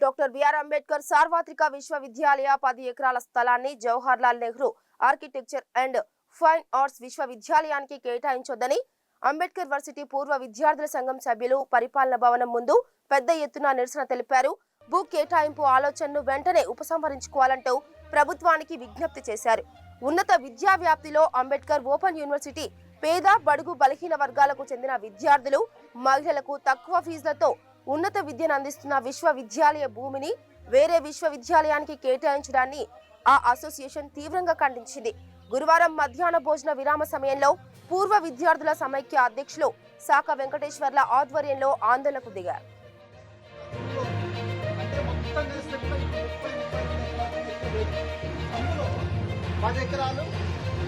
Doctor BR Ambedkar సార్వత్రిక విశ్వవిద్యాలయ పది ఎకరాల స్థలాన్ని Jawahar Lal Nehru architecture and fine arts విశ్వవిద్యాలయానికి కేటాయించొద్దని అంబేద్కర్ వర్సిటీ పూర్వ విద్యార్థుల సంఘం సభ్యులు పరిపాలన భవనం ముందు పెద్ద ఎత్తున నిరసన తెలిపారు. భూ కేటాయింపు ఆలోచనను వెంటనే ఉపసంహరించుకోవాలంటూ ప్రభుత్వానికి విజ్ఞప్తి చేశారు. ఉన్నత విద్యా వ్యాప్తిలో అంబేద్కర్ ఓపెన్ యూనివర్సిటీ పేద బడుగు బలహీన వర్గాలకు చెందిన విద్యార్థులు మహిళలకు తక్కువ ఫీజులతో ఉన్నత విద్యను అందిస్తున్న విశ్వవిద్యాలయ భూమిని వేరే విశ్వవిద్యాలయానికి కేటాయించడాన్ని ఆ అసోసియేషన్ తీవ్రంగా ఖండించింది. గురువారం మధ్యాహ్న భోజన విరామ సమయంలో పూర్వ విద్యార్థుల సమైక్య అధ్యక్షులు శాఖ వెంకటేశ్వర్ల ఆధ్వర్యంలో ఆందోళనకు దిగారు. పది ఎకరాలు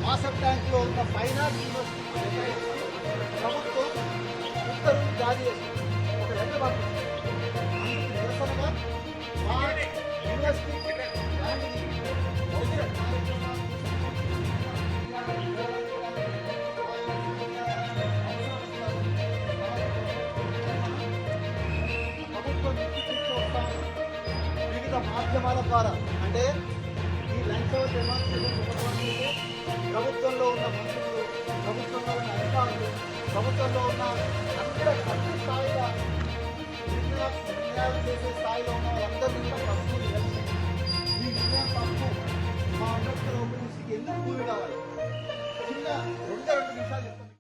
మాసప్ ట్యాంక్లో ఉన్న ఫైనాన్స్ యూనివర్సిటీ ప్రభుత్వం ఉత్తర్వులు జారీ చేసింది ఒక లెటర్ మాధ్యమాల ద్వారా అంటే ఈ లంచ్ డెమాన్స్ట్రేషన్ ప్రభుత్వంలో ఉన్న మంత్రులు ప్రభుత్వంలో ఉన్న అధికారులు ప్రభుత్వంలో ఉన్న అందరూ అన్ని స్థాయిలో చేసే స్థాయిలో ఉన్న వాళ్ళందరినీ